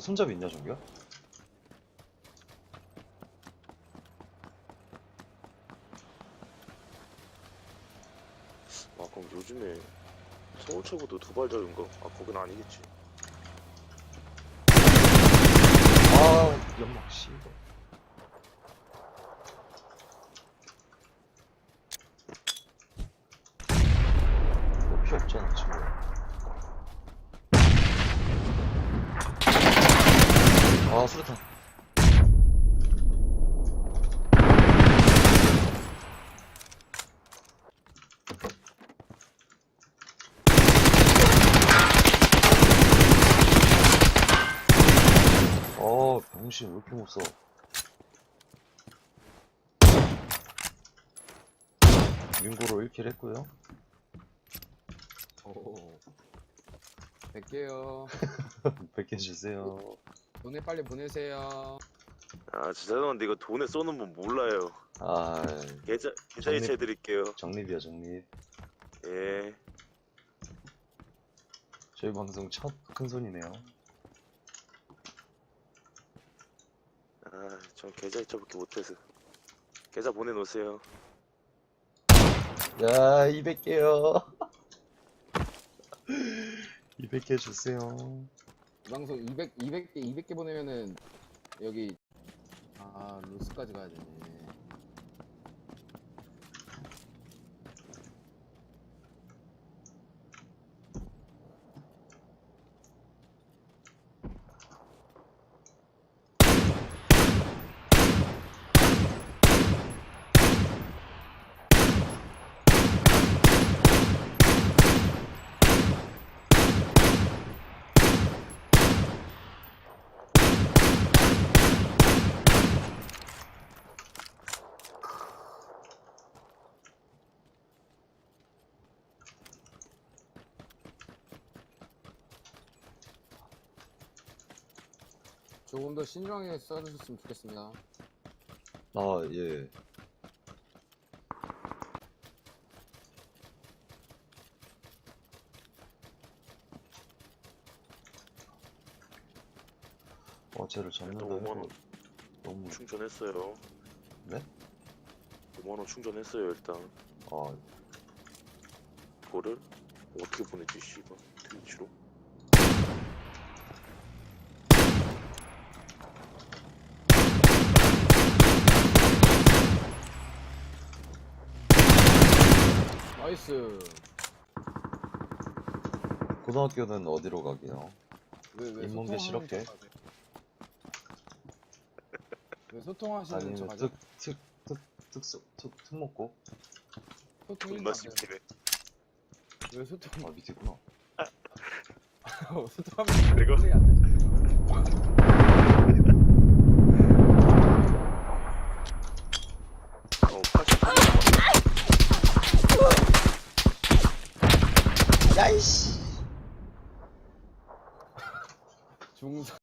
손잡이 있냐 저기가? 아 그럼 요즘에 서울 최고도 두발 잡은 거? 아 거긴 아니겠지. 아 연막 씨이거. 이거 필요 없잖아 지금. 아 수류탄. 어 병신 왜 이렇게 못 써? 민고로 1킬 했고요. 오. 100개요. 100개 주세요. 돈에 빨리 보내세요. 아 진짜 죄송한데 이거 돈에 쏘는 분 몰라요. 아 계좌 계좌 정립. 이체 해드릴게요. 정립이야 정립. 예. 저희 방송 첫 큰손이네요. 아전 계좌 이체밖에 못해서. 계좌 보내놓으세요. 야 200개요. 200개 주세요. 이 방송 200, 200개, 200개 보내면은 여기 아 루스까지 가야 되네. 조금 더 신중하게 써주셨으면 좋겠습니다. 아 예. 어제를 잡는다 또 5만 해도 원 너무 충전했어요. 네? 5만 원 충전했어요 일단. 아 그거를 어떻게 보내지 씨발 트위치로? 나이스. 고등학교는 어디로 가게요? 왜, 왜 인문계 소통하는 실업계? 척 하세요? 왜 소통하시는 척 아니면 하죠? 특특특특특 특목고? 소통이 존나 안 돼요. 씹히네. 왜 소통? 아 밑에 있구나. 소통하면 내가- 소통이 안 돼. 어 야이씨. 중성.